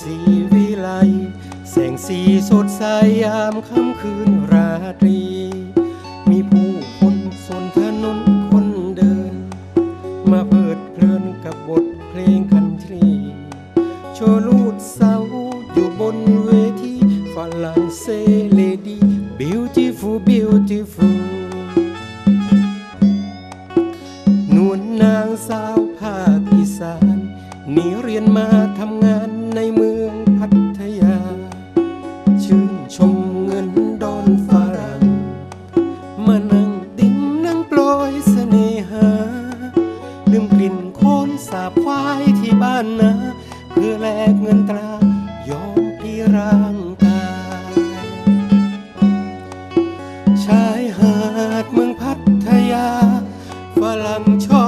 สีวิไล แสงสีสดใสยามค่ำคืนราตรี มีผู้คนสนถนนคนเดิน มาเปิดเพลินกับบทเพลงคันทรีโชลูดเสาอยู่บนเวทีฝรั่งเศสเลดี้ beautiful beautiful นวลนางสาวภาคอีสานนี่เรียนมา กลิ่นโคลนสาบควายที่บ้านนาเพื่อแลกเงินตรายอมพลีร่างกายชายหาดเมืองพัทยาฝรั่งชอบ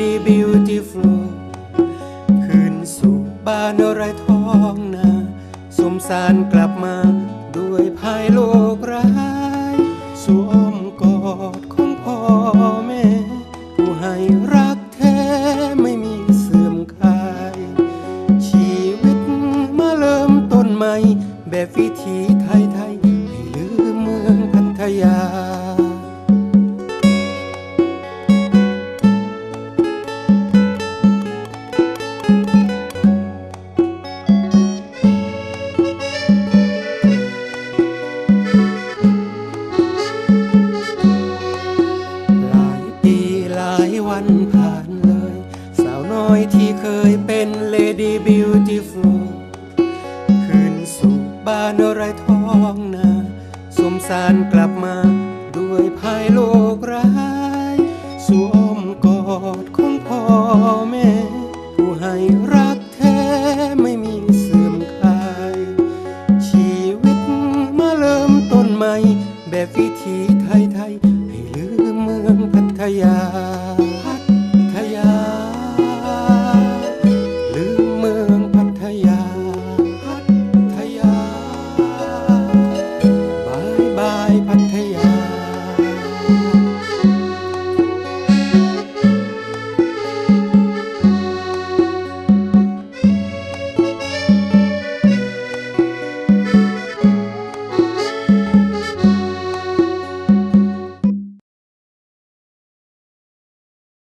ดีบิวตี้ฟลูคืนสู่บ้านไรทองนาสมสารกลับมาด้วยภายโลกร้ายสู่อ้อมกอดของพ่อแม่ ผู้ให้รักแท้ไม่มีเสื่อมคลาย ชีวิตมาเริ่มต้นใหม่ แบบวิถีไทยไทยๆให้ลืมเมืองพัทยา เคยเป็นเลดี้บิวตี้ฟลูคืนสู่บ้านไรทองนาสมสารกลับมาด้วยภายโลกร้ายสู่อ้อมกอดของพ่อแม่ ผู้ให้รักแท้ไม่มีเสื่อมคลาย ชีวิตมาเริ่มต้นใหม่ แบบวิถีไทยไทยๆให้ลืมเมืองพัทยา